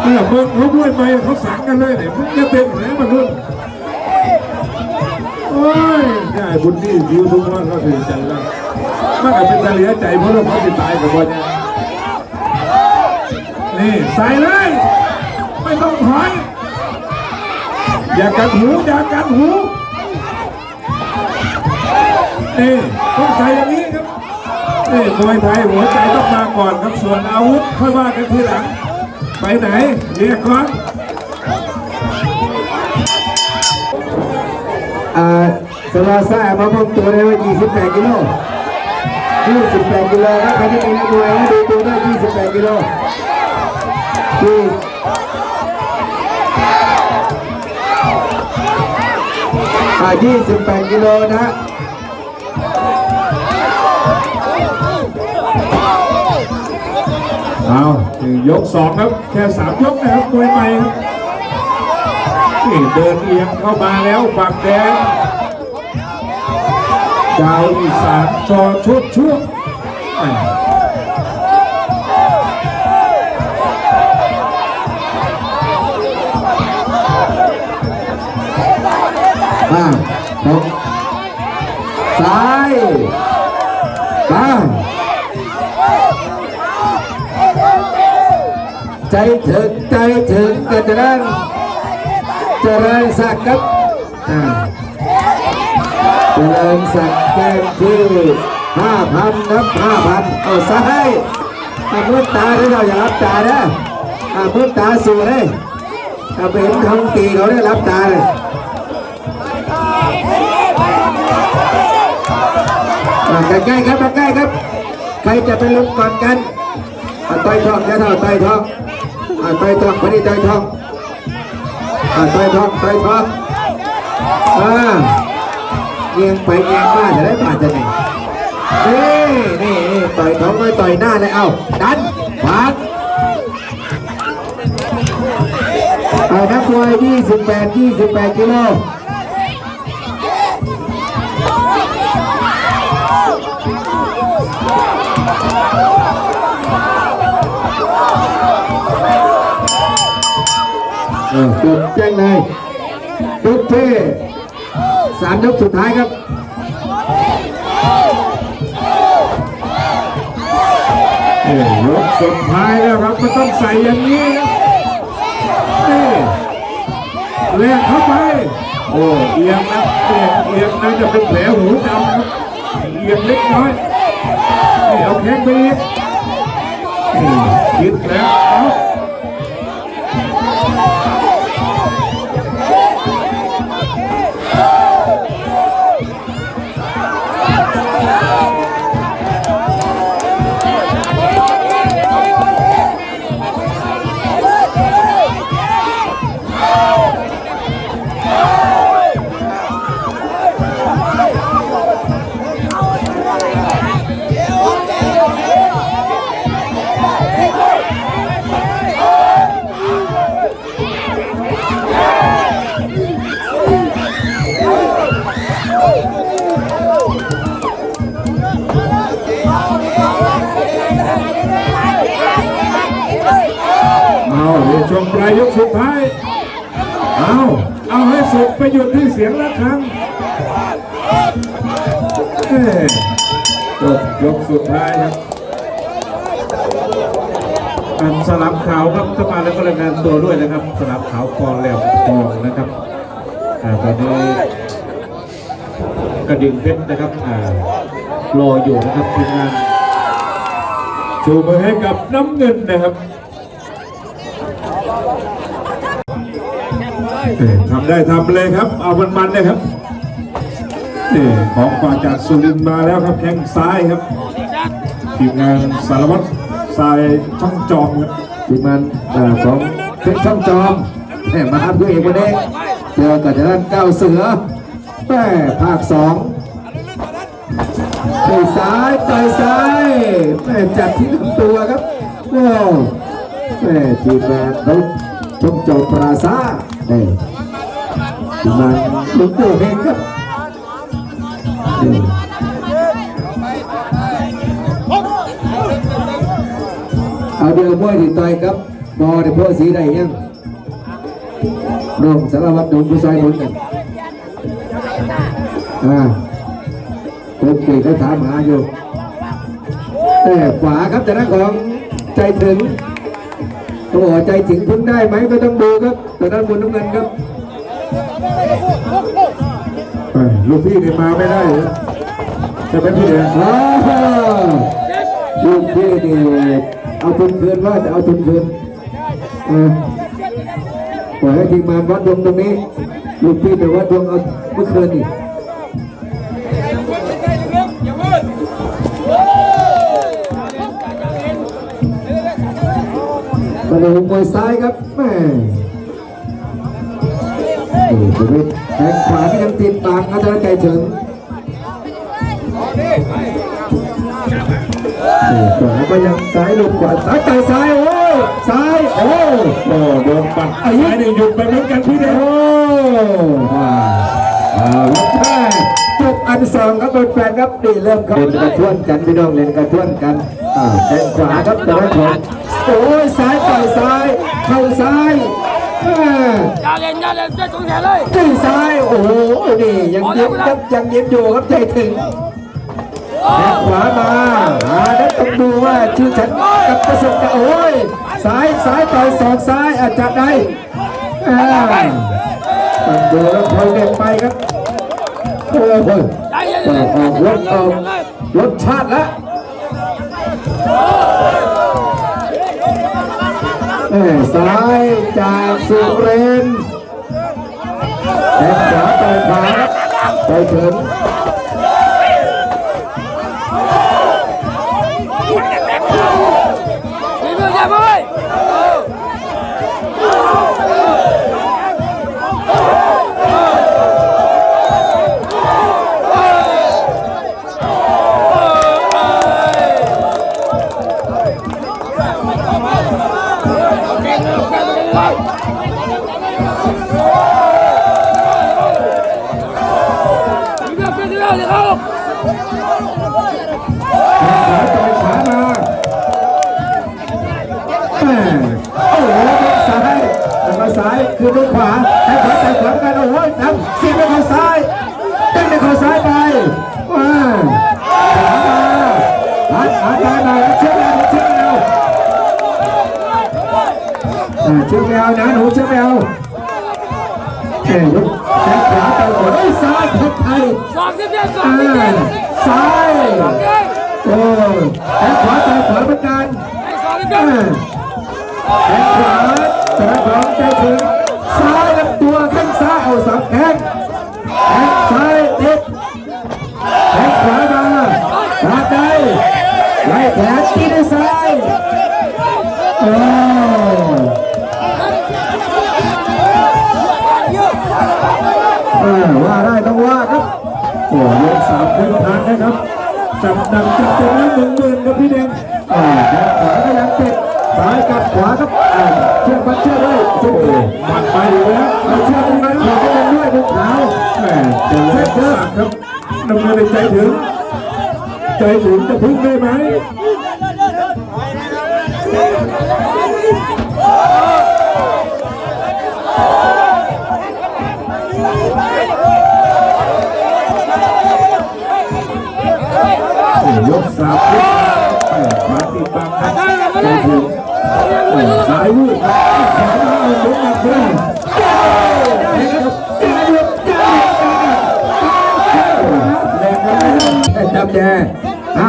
เพิ่งเขาด้วยไปเขาสั่งกันเลยเนี่ยมึงจะเต็มแล้วมาขึ้นโอ้ยได้บุญที่ยิวทุกวันก็ถือใจแล้วมันก็เป็นตะเหลียใจเพราะเราเขาจะตายกับวันนี้นี่ใส่เลย ไม่ต้องถอยอย่ากัดหูอย่ากัดหูนี่ต้องใส่อย่างนี้ครับนี่มวยไทยหัวใจต้องมาก่อนครับส่วนอาวุธค่อยว่ากันทีหลัง ไปไหนเรียกก่อนอ่าสลาซ่ามาพบตัวได้ว่า 28 กิโล 28 กิโลครับใครที่เป็นนักมวยให้ดูตัวได้ 28 กิโลที่อ่า28 กิโลนะ เอานี่ยกสองครับ แค่สามยกนะครับมวยใหม่ครับนี่เดินเอียงเข้ามาแล้วฝั่งแดงดาวอีสานจอชุดช่วงมาตกซ้ ถึงใจถึงกันจะนั้นเจริญศักดิ์ครับเจริญศักดิ์แกงที่ห้าพันครับห้าพันเอาซ้ายอามืดตาด้วยเราอย่ารับตานะอามืดตาสู่เลยถ้าไปเห็นเขาตีเขาได้รับตาเลยอ่าใกล้ๆครับมาใกล้ครับ ใครจะไปลุกก่อนกันอ่าต่อยทองจะเท่าต่อยทอง อ่าต่ทองพอดีไต่ทองอ่าต่ทองไต่ทองอ่าเอียงไปเอียงมาจะได้บาดจะไหนนี่นี่นี่ต่อยท้องไม่ต่อยหน้าเลยเอาดันขวางเอานักมวย28 28กิโล เออจุดแจ้งเลยจุดที่สามยกสุดท้ายครับเอ้ยกสุดท้ายแล้วครับมันต้องใส่อย่างนี้ครับนี่แลกเข้าไป โอ้เอียงนะเอียงเอียงนะจะเป็นแผลหูดำครับเอียงเล็กน้อยนี่เอาแข้งไปอีกนี่คิดแล้ว ช่วงปลายยกสุดท้าย เอาเอาให้สุดไปหยุดที่เสียงระฆังเอ้ยจบยกสุดท้ายครับอันสลับขาวครับสมาแล้วก็รายงานตัวด้วยนะครับ สลับขาวคอแหลมทองนะครับอ่าตอนนี้กระดิ่งเพชรนะครับรออยู่นะครับทีมงานชูมือให้กับน้ำเงินนะครับ ทำได้ทำเลยครับ เอามันมันเลยครับนี่ของฝาจากสุรินมาแล้วครับแข้งซ้ายครับทีมงานสารวัตรสายช่องจอมครับทีมงานของเพชรช่องจอมแหม่มาหาผู้เอกวันนี้เจอกับทางด้านเก้าเสือแม่ภาคสองต่อยซ้ายต่อยซ้ายแม่จัดที่ลำตัวครับโอ้แม่ทีมงานเขา ช่องจอปราซาเนี่ยมาลุงตู่เองครับเอาเดียวมวยที่ต่อยครับบอได้พวกสีใดยังน้องสารวัตรโดนผู้ชายคนกันอ่าผมปีเขาถามหาอยู่แต่ขวาครับแต่นั้นของใจถึง เขาบอกว่าใจถึงพึ่งได้ไหมก็ต้องดูครับแต่ด้านบนน้ำเงินครับเอ้ยลูกพี่นี่มาไม่ได้เหรอจะเป็นพี่เองอ้าวลูกพี่นี่เอาทุนคืนว่าจะเอาทุนคืนเออปล่อยให้ทีมงานวัดดวงตรงนี้ ลูกพี่ไปวัดดวงเอาเมื่อคืนนี่ มาดูมวยซ้ายครับแม่นี่ชีวิตแทงขวาก็ยังติดปากอาจารย์ไก่เฉิงนี่ขวาก็ยังซ้ายลงขวาซ้ายต่อยซ้ายโอ้ซ้ายโอ้โอ้โดนปัดซ้ายนี่หยุดไปเหมือนกันพี่เด็กโอ้ว้าวเอาละแม่จบอันสองครับแฟนๆครับนี่เริ่มครับเล่นกระท้วนกันพี่น้องเล่นกระท้วนกันอ่าแทงขวาครับแต่ละคน โอ้ยซ้ายต่อยซ้ายเข่าซ้ายแม่อย่าเล่นอย่าเล่นเจ้าจงแขนเลยตีซ้ายโอ้โหนี่ยังยิ้มครับยังยิ้มอยู่ครับใจถึงแขนขวามาอ่าแล้วต้องดูว่าชื่อฉันกับประสบการณ์โอ้ยซ้ายซ้ายต่อยสองซ้ายอาจจะได้อ่าต้องดูแล้วพอยเด่นไปครับโอ้โหใจเย็นอเลยอกรถออกรถชาติละ ซ้ายจากสุเรนแขนขวาต่อยขวาไปถึง ขาต่อยขาหน้าโอ้โหมาสายมาสายคือด้วยขวาให้ขวาแต่ขวากันโอ้โหทำเสียบไปเขาซ้ายเต้นไปเขาซ้ายไป อ่าเชื่อแมวนะหนูเชื่อแมวเอ้ยลูกแขนขว ว่าได้ต้องว่าครับโอ้ยกสามขึ้นทางนะครับจับดังจับเต็มแล้วหนึ่งหมื่นครับพี่เด็กอ่าแขนขวาก็ยังติดซ้ายกับขวาครับอ่าเชื่อมันเชื่อด้วยเชื่อโอ้ด้วยหมัดไปอยู่แล้วเราเชื่อตรงนั้นขอให้เป็นด้วยภูเขาแหม่เจอเส้นยากครับน้ำเงินในใจถึง ใจถึงจะพึ่งได้ไหมามยกแปดมาติดตามครับใจถึงสายวูบครับแขนเอายกมาเพื่อนแรงครับจับแจอะ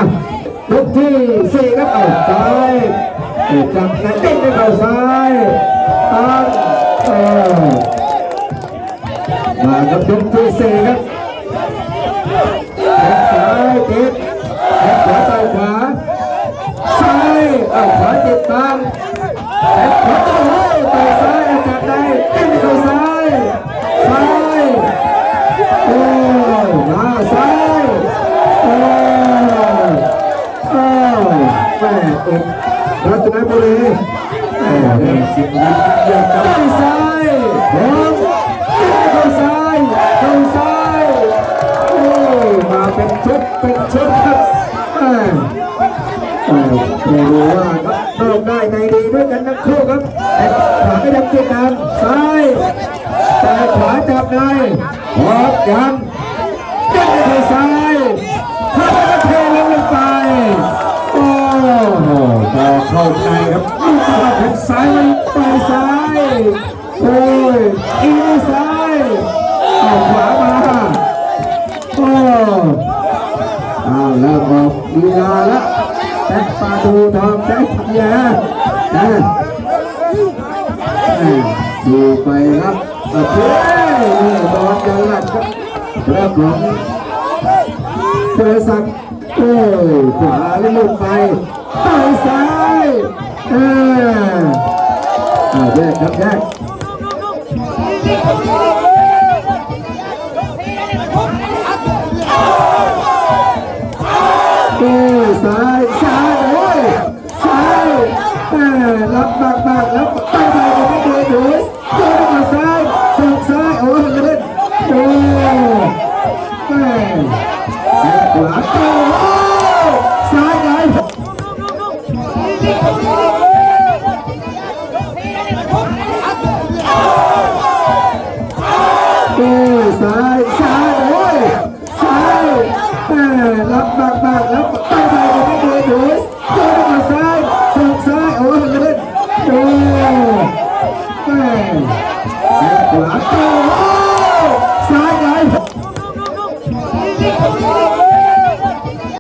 ยกที่สี่ครับเอาซ้ายจับนั่นเด้งไปเข้าซ้ายตั้งเออมาครับยกที่สี่ครับแขนซ้ายติดแขนขวาต่อยขวาซ้ายเอ Wow. ครับโอเคบอลกันหลับครับแล้วของเจอสักโอ้ขวาลูกไปไปซ้ายเออแยกครับแยกโอ้ซ้ายซ้ายโอ้ยซ้ายรับมากมากแล้ว